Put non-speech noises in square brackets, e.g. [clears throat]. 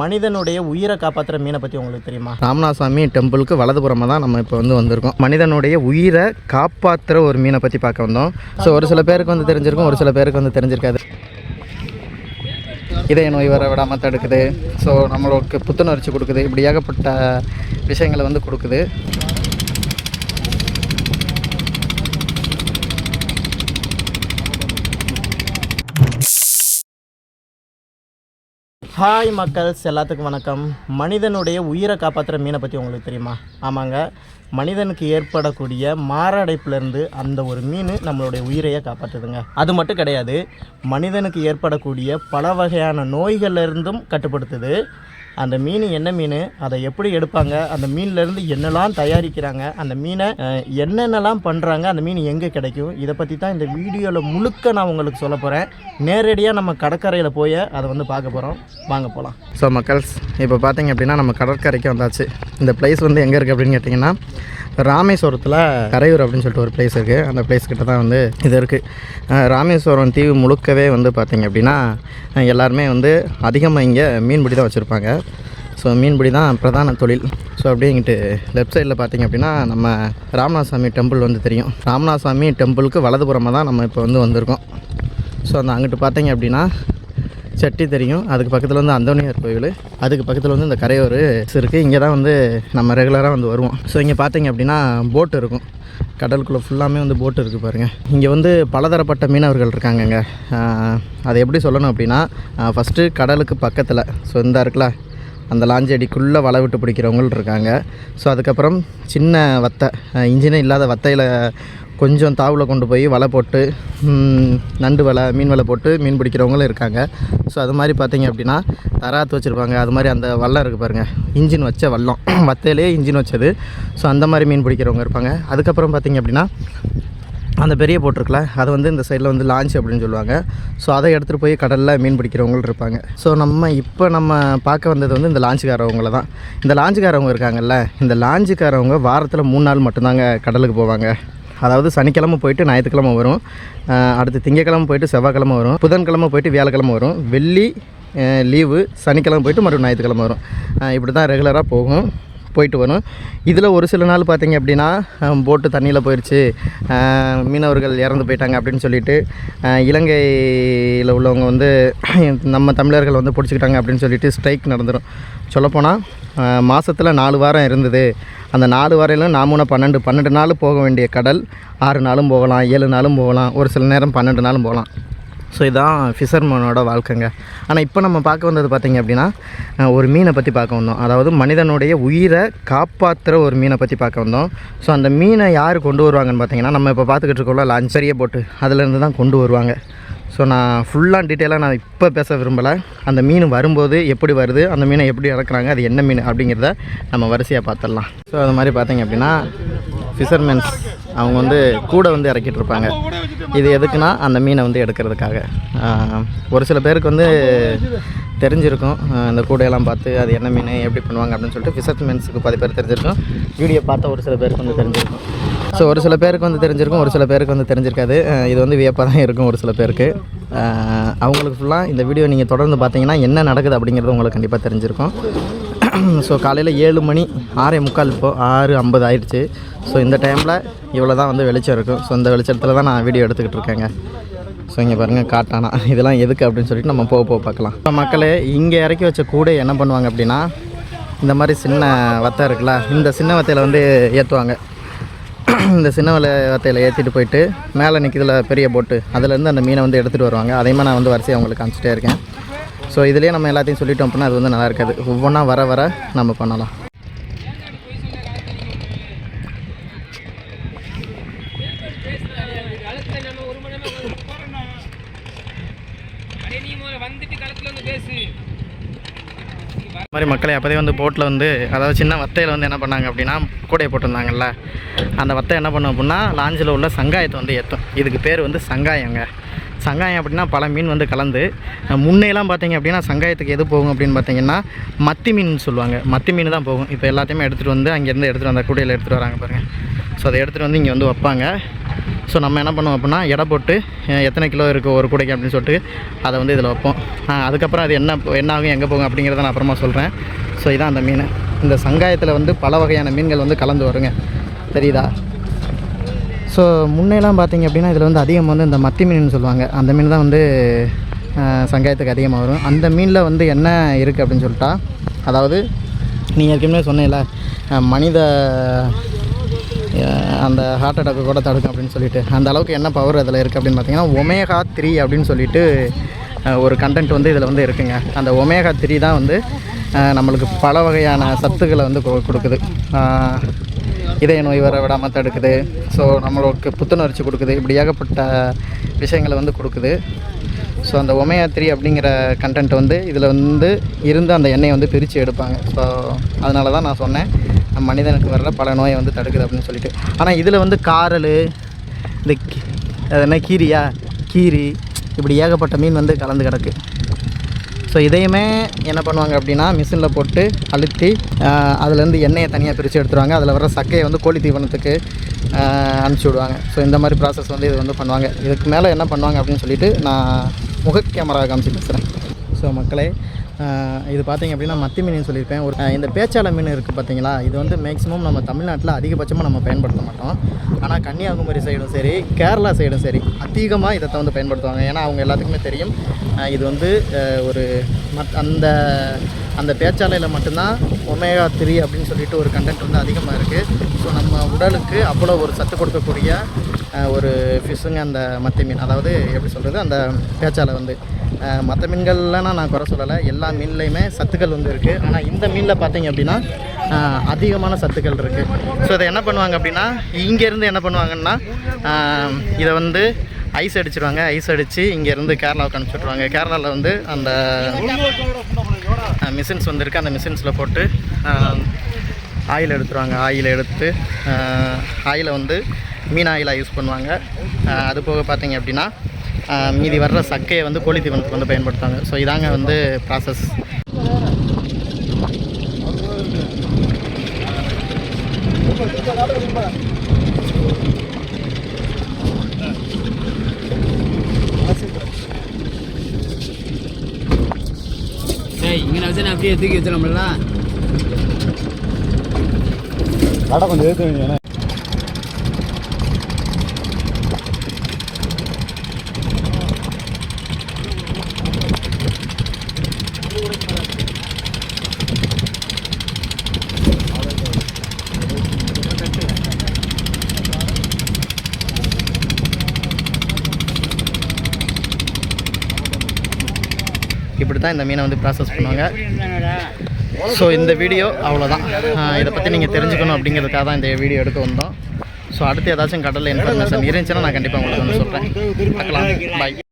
மனிதனுடைய உயிரை காப்பாற்றுற மீனை பற்றி உங்களுக்கு தெரியுமா? ராமநாதசாமி டெம்பிளுக்கு வலதுபுறமாக தான் நம்ம இப்போ வந்து வந்திருக்கோம். மனிதனுடைய உயிரை காப்பாற்றுற ஒரு மீனை பற்றி பார்க்க வந்தோம். ஸோ ஒரு சில பேருக்கு வந்து தெரிஞ்சிருக்கும் ஒரு சில பேருக்கு வந்து தெரிஞ்சிருக்காது. இதய நோய் வர விடாமல் தடுக்குது. ஸோ நம்மளுக்கு புத்துணர்ச்சி கொடுக்குது. இப்படி ஏகப்பட்ட விஷயங்களை வந்து கொடுக்குது. ஹாய் மக்கள்ஸ் எல்லாத்துக்கும் வணக்கம். மனிதனுடைய உயிரை காப்பாற்றுற மீனை பற்றி உங்களுக்கு தெரியுமா? ஆமாங்க. மனிதனுக்கு ஏற்படக்கூடிய மாரடைப்புலேருந்து அந்த ஒரு மீன் நம்மளுடைய உயிரையே காப்பாற்றுதுங்க அது மட்டும் கிடையாது மனிதனுக்கு ஏற்படக்கூடிய பல வகையான நோய்கள்லேருந்தும் கட்டுப்படுத்துது. அந்த மீன் என்ன மீன் அதை எப்படி எடுப்பாங்க அந்த மீன்லேருந்து என்னெல்லாம் தயாரிக்கிறாங்க அந்த மீனை என்னென்னலாம் பண்ணுறாங்க அந்த மீன் எங்கே கிடைக்கும் இதை பற்றி தான் இந்த வீடியோவில் முழுக்க நான் உங்களுக்கு சொல்ல போகிறேன் நேரடியாக நம்ம கடற்கரையில் போய் அதை வந்து பார்க்க போகிறோம் வாங்க போகலாம் ஸோ மக்கள்ஸ் இப்போ பார்த்தீங்க அப்படின்னா நம்ம கடற்கரைக்கு வந்தாச்சு. இந்த பிளேஸ் வந்து எங்கே இருக்குது அப்படின்னு கேட்டிங்கன்னா ராமேஸ்வரத்தில் கரையூர் அப்படின்னு சொல்லிட்டு ஒரு பிளேஸ் இருக்குது அந்த பிளேஸ் கிட்ட தான் வந்து இது இருக்குது ராமேஸ்வரம் தீவு முழுக்கவே வந்து பார்த்திங்க அப்படின்னா எல்லாருமே வந்து அதிகமாக இங்கே மீன்பிடி தான் வச்சுருப்பாங்க. ஸோ மீன்பிடி தான் பிரதான தொழில். ஸோ அப்படியே இங்கிட்டு லெஃப்ட் சைடில் பார்த்தீங்க அப்படின்னா நம்ம ராமநாதசாமி டெம்பிள் வந்து தெரியும். ராமநாதசாமி டெம்பிளுக்கு வலதுபுறமாக தான் நம்ம இப்போ வந்து வந்திருக்கோம். ஸோ அந்த அங்கிட்டு பார்த்தீங்க அப்படின்னா செட்டி தெரியும். அதுக்கு பக்கத்தில் வந்து அந்தோனியார் கோவில் அதுக்கு பக்கத்தில் வந்து இந்த கரையோர் இருக்குது இங்கே தான் வந்து நம்ம ரெகுலராக வந்து வருவோம். ஸோ இங்கே பார்த்தீங்க அப்படின்னா போட் இருக்கும். கடலுக்குள்ளே ஃபுல்லாமே வந்து போட்டு இருக்குது பாருங்கள் இங்கே வந்து பலதரப்பட்ட மீனவர்கள் இருக்காங்கங்க. அதை எப்படி சொல்லணும் அப்படின்னா ஃபஸ்ட்டு கடலுக்கு பக்கத்தில். ஸோ இந்த இருக்குல்ல அந்த லாஞ்சி அடிக்குள்ளே வலை விட்டு பிடிக்கிறவங்களும் இருக்காங்க. ஸோ அதுக்கப்புறம் சின்ன வத்தை இன்ஜினே இல்லாத வத்தையில் கொஞ்சம் தாவில் கொண்டு போய் வலை போட்டு நண்டு வலை மீன் வலை போட்டு மீன் பிடிக்கிறவங்களும் இருக்காங்க. ஸோ அது மாதிரி பார்த்தீங்க அப்படின்னா தராத்து வச்சுருப்பாங்க. அது மாதிரி அந்த வல்லம் இருக்குது பாருங்கள் இன்ஜின் வச்ச வல்லம். [clears throat] வத்தையிலே இன்ஜின் வச்சது. ஸோ அந்த மாதிரி மீன் பிடிக்கிறவங்க இருப்பாங்க. அதுக்கப்புறம் பார்த்திங்க அப்படின்னா அந்த பெரிய போட்டிருக்கல அதை அது வந்து இந்த சைடில் வந்து லான்ச் அப்படின்னு சொல்லுவாங்க. ஸோ அதை எடுத்துகிட்டு போய் கடலில் மீன் பிடிக்கிறவங்களும் இருப்பாங்க. ஸோ நம்ம இப்போ நம்ம பார்க்க வந்தது வந்து இந்த லாஞ்சுக்காரவங்கள தான். இந்த லான்ச்சுக்காரவங்க இருக்காங்கல்ல இந்த லான்ச்சுக்காரவங்க வாரத்தில் மூணு நாள் மட்டும்தாங்க கடலுக்கு போவாங்க. அதாவது சனிக்கிழமை போயிட்டு ஞாயிற்றுக்கிழமை வரும். அடுத்து திங்கக்கிழமை போயிட்டு செவ்வாய்க்கிழமை வரும். புதன்கிழமை போயிட்டு வியாழக்கிழமை வரும். வெள்ளி லீவு சனிக்கிழமை போயிட்டு மறுபடியும் ஞாயிற்றுக்கிழமை வரும். இப்படி தான் ரெகுலராக போகும். போயிட்டு வரும். இதில் ஒரு சில நாள் பார்த்தீங்க அப்படின்னா போட்டு தண்ணியில் போயிடுச்சு மீனவர்கள் இறந்து போயிட்டாங்க அப்படின்னு சொல்லிட்டு இலங்கையில் உள்ளவங்க வந்து [clears throat] நம்ம தமிழர்கள் வந்து பிடிச்சிக்கிட்டாங்க அப்படின்னு சொல்லிட்டு ஸ்ட்ரைக் நடந்துடும் சொல்லப்போனால் மாதத்தில் நாலு வாரம் இருந்தது. அந்த நாலு வாரையிலும் நாமூன பன்னெண்டு பன்னெண்டு நாள் போக வேண்டிய கடல் ஆறு நாளும் போகலாம் ஏழு நாளும் போகலாம் ஒரு சில நேரம் பன்னெண்டு நாளும் போகலாம். ஸோ இதுதான் ஃபிஷர்மேனோட வாழ்க்கைங்க. ஆனால் இப்போ நம்ம பார்க்க வந்தது பார்த்திங்க அப்படின்னா ஒரு மீனை பற்றி பார்க்க வந்தோம். அதாவது மனிதனுடைய உயிரை காப்பாற்றுற ஒரு மீனை பற்றி பார்க்க வந்தோம். ஸோ அந்த மீனை யார் கொண்டு வருவாங்கன்னு பார்த்தீங்கன்னா நம்ம இப்போ பார்த்துக்கிட்டு இருக்கோம்ல லான்ச்சரியை போட்டு. அதுலேருந்து தான் கொண்டு வருவாங்க. ஸோ நான் ஃபுல்லாக டீட்டெயிலாக நான் இப்போ பேச விரும்பலை. அந்த மீன் வரும்போது எப்படி வருது அந்த மீனை எப்படி இறக்குறாங்க அது என்ன மீன் அப்படிங்கிறத நம்ம வரிசையாக பார்த்துடலாம். ஸோ அது மாதிரி பார்த்தீங்க அப்படின்னா ஃபிஷர்மேன்ஸ் அவங்க வந்து கூட வந்து இறக்கிட்டு இருப்பாங்க. இது எதுக்குன்னா அந்த மீனை வந்து எடுக்கிறதுக்காக. ஒரு சில பேருக்கு வந்து தெரிஞ்சிருக்கும். இந்த கூடையெல்லாம் பார்த்து அது என்ன மீன் எப்படி பண்ணுவாங்க அப்படின்னு சொல்லிட்டு ஃபிஷர்மென்ஸுக்கு பாதி பேர் தெரிஞ்சிருக்கும். வீடியோ பார்த்த ஒரு சில பேருக்கு வந்து தெரிஞ்சிருக்கும். ஸோ ஒரு சில பேருக்கு வந்து தெரிஞ்சிருக்கும் ஒரு சில பேருக்கு வந்து தெரிஞ்சிருக்காது. இது வந்து வியப்பாக தான் இருக்கும் ஒரு சில பேருக்கு. அவங்களுக்கு ஃபுல்லாக இந்த வீடியோ நீங்கள் தொடர்ந்து பார்த்தீங்கன்னா என்ன நடக்குது அப்படிங்கிறது உங்களுக்கு கண்டிப்பாக தெரிஞ்சிருக்கும். ஸோ காலையில் ஏழு மணி ஆறே முக்கால் இப்போது ஆறு ஐம்பது ஆயிடுச்சு. ஸோ இந்த டைமில் இவ்வளோ தான் வந்து வெளிச்சம் இருக்கும். ஸோ இந்த வெளிச்சத்தில் தான் நான் வீடியோ எடுத்துக்கிட்டு இருக்கேங்க. ஸோ இங்கே பாருங்கள் காட்டானா. இதெல்லாம் எதுக்கு அப்படின்னு சொல்லிட்டு நம்ம போக போக பார்க்கலாம். இப்போ மக்களே இங்கே இறக்கி வச்ச கூடை என்ன பண்ணுவாங்க அப்படின்னா இந்த மாதிரி சின்ன வத்தை இருக்குல்ல இந்த சின்ன வத்தையில் வந்து ஏற்றுவாங்க இந்த சின்ன வலை வத்தையில் ஏற்றிட்டு போயிட்டு மேலே நிற்கிறதுல பெரிய போட்டு அதுலேருந்து அந்த மீனை வந்து எடுத்துகிட்டு வருவாங்க. அதையுமே நான் வந்து வரிசையாக உங்களுக்கு காமிச்சிட்டே இருக்கேன். ஸோ இதுலேயே நம்ம எல்லாத்தையும் சொல்லிட்டோம் அப்படின்னா அது வந்து நல்லா இருக்காது ஒவ்வொன்றா வர வர நம்ம பண்ணலாம். மாதிரி மக்களை அப்போதே வந்து போட்டில் வந்து அதாவது சின்ன வத்தையில் வந்து என்ன பண்ணாங்க அப்படின்னா கூடையை போட்டிருந்தாங்கல்ல. அந்த வத்தை என்ன பண்ணும் அப்படின்னா லாஞ்சில் உள்ள சங்காயத்தை வந்து ஏற்றும் இதுக்கு பேர் வந்து சங்காயங்க. சங்காயம் அப்படின்னா பல மீன் வந்து கலந்து முன்னையெல்லாம் பார்த்தீங்க அப்படின்னா சங்காயத்துக்கு எது போகும் அப்படின்னு பார்த்தீங்கன்னா மத்தி மீன் சொல்லுவாங்க. மத்தி மீன் தான் போகும். இப்போ எல்லாத்தையுமே எடுத்துகிட்டு வந்து அங்கேருந்து எடுத்துகிட்டு வந்த கூடையில் எடுத்துகிட்டு வராங்க பாருங்கள் ஸோ அதை எடுத்துகிட்டு வந்து இங்கே வந்து வைப்பாங்க. ஸோ நம்ம என்ன பண்ணுவோம் அப்படின்னா எடை போட்டு எத்தனை கிலோ இருக்குது ஒரு கூடைக்கு அப்படின்னு சொல்லிட்டு அதை வந்து இதில் வைப்போம். அதுக்கப்புறம் அது என்ன என்ன ஆகும் எங்கே போகும் அப்படிங்கிறத நான் அப்புறமா சொல்கிறேன் ஸோ இதான் அந்த மீன். இந்த சங்காயத்தில் வந்து பல வகையான மீன்கள் வந்து கலந்து வருங்க. தெரியுதா? ஸோ முன்னையெல்லாம் பார்த்தீங்க அப்படின்னா இதில் வந்து அதிகம் வந்து இந்த மத்தி மீன் சொல்லுவாங்க. அந்த மீன் தான் வந்து சங்காயத்துக்கு அதிகமாக வரும். அந்த மீனில் வந்து என்ன இருக்குது அப்படின்னு சொல்லிட்டா அதாவது நீங்கள் ஏற்கனவே சொன்னேன்ல மனித அந்த ஹார்ட் அட்டாக்கு கூட தடுக்கும் அப்படின்னு சொல்லிட்டு. அந்த அளவுக்கு என்ன பவர் அதில் இருக்குது அப்படின்னு பார்த்தீங்கன்னா ஒமேகா த்ரீ அப்படின்னு சொல்லிட்டு ஒரு கண்டென்ட் வந்து இதில் வந்து இருக்குங்க. அந்த ஒமேகா த்ரீ தான் வந்து நம்மளுக்கு பல வகையான சத்துக்களை வந்து கொ- கொடுக்குது. இதய நோய் வர விடாமல் தடுக்குது. ஸோ நம்மளுக்கு புத்துணர்ச்சி கொடுக்குது. இப்படி ஏகப்பட்ட விஷயங்களை வந்து கொடுக்குது. ஸோ அந்த ஒமேயா த்ரீ அப்படிங்கிற கண்டென்ட் வந்து இதில் வந்து இருந்து அந்த எண்ணெயை வந்து பிரித்து எடுப்பாங்க. ஸோ அதனால தான் நான் சொன்னேன். நம்ம மனிதனுக்கு வர்ற பல நோயை வந்து தடுக்குது அப்படின்னு சொல்லிட்டு. ஆனால் இதில் வந்து காரல் இந்த கி- அது என்ன கீரியா? கீரி. இப்படி ஏகப்பட்ட மீன் வந்து கலந்து கிடக்கு. ஸோ இதையுமே என்ன பண்ணுவாங்க அப்படின்னா மிஷினில் போட்டு அழுத்தி அதுலேருந்து எண்ணெயை தனியாக பிரித்து எடுத்துருவாங்க. அதில் வர சக்கையை வந்து கோழி தீவனத்துக்கு அனுப்பிச்சி விடுவாங்க. ஸோ இந்த மாதிரி ப்ராசஸ் வந்து இது வந்து பண்ணுவாங்க. இதுக்கு மேலே என்ன பண்ணுவாங்க அப்படின்னு சொல்லிட்டு நான் முக கேமரா காமிச்சு பேசுகிறேன் ஸோ மக்களே இது பார்த்தீங்க அப்படின்னா மத்தி மீன் சொல்லியிருப்பேன். ஒரு இந்த பேச்சாள மீன் இருக்குது பார்த்தீங்களா? இது வந்து மேக்ஸிமம் நம்ம தமிழ்நாட்டில் அதிகபட்சமாக நம்ம பயன்படுத்த மாட்டோம். ஆனால் கன்னியாகுமரி சைடும் சரி கேரளா சைடும் சரி அதிகமாக இதை வந்து பயன்படுத்துவாங்க. ஏன்னா அவங்க எல்லாத்துக்குமே தெரியும். இது வந்து ஒரு மத் அந்த அந்த பேச்சாலையில் மட்டும்தான் ஒமேகா த்ரீ அப்படின்னு சொல்லிட்டு ஒரு கண்டென்ட் வந்து அதிகமாக இருக்குது ஸோ நம்ம உடலுக்கு அவ்வளோ ஒரு சத்து கொடுக்கக்கூடிய ஒரு ஃபிஷ்ஷுங்க அந்த மத்தி மீன் அதாவது எப்படி சொல்கிறது அந்த பேச்சால் வந்து. மற்ற மீன்கள்லாம் நான் குறை சொல்லலை. எல்லா மீன்லேயுமே சத்துக்கள் வந்து இருக்குது ஆனால் இந்த மீனில் பார்த்தீங்க அப்படின்னா அதிகமான சத்துக்கள் இருக்குது ஸோ இதை என்ன பண்ணுவாங்க அப்படின்னா இங்கேருந்து என்ன பண்ணுவாங்கன்னா இதை வந்து ஐஸ் அடிச்சிருவாங்க. ஐஸ் அடித்து இங்கேருந்து கேரளாவுக்கு அனுப்பிச்சி விட்ருவாங்க கேரளாவில் வந்து அந்த மிஷின்ஸ் வந்துருக்கு அந்த மிஷின்ஸில் போட்டு ஆயில் எடுத்துருவாங்க. ஆயில் எடுத்து ஆயிலை வந்து மீன் ஆயிலாக யூஸ் பண்ணுவாங்க. அது போக பார்த்தீங்க அப்படின்னா மீதி வர்ற சக்கையை வந்து கோழி தீவனத்துக்கு வந்து பயன்படுத்துவாங்க. ஸோ இதாங்க வந்து ப்ராசஸ் இங்கே வச்சு அப்படியே தூக்கி வச்சிடலாம்ல. கடை கொஞ்சம் ஏற்ற வேண்டிய இப்படி தான் இந்த மீனை வந்து ப்ராசஸ் பண்ணுவாங்க. ஸோ இந்த வீடியோ அவ்வளோதான் இதை பற்றி நீங்கள் தெரிஞ்சுக்கணும் அப்படிங்கிறதுக்காக தான் இந்த வீடியோ எடுக்க வந்தோம். ஸோ அடுத்து ஏதாச்சும் கடலில் இன்ஃபர்மேஷன் இருந்துச்சுன்னா நான் கண்டிப்பாக உங்களுக்கு வந்து சொல்கிறேன் பார்க்கலாம். பாய்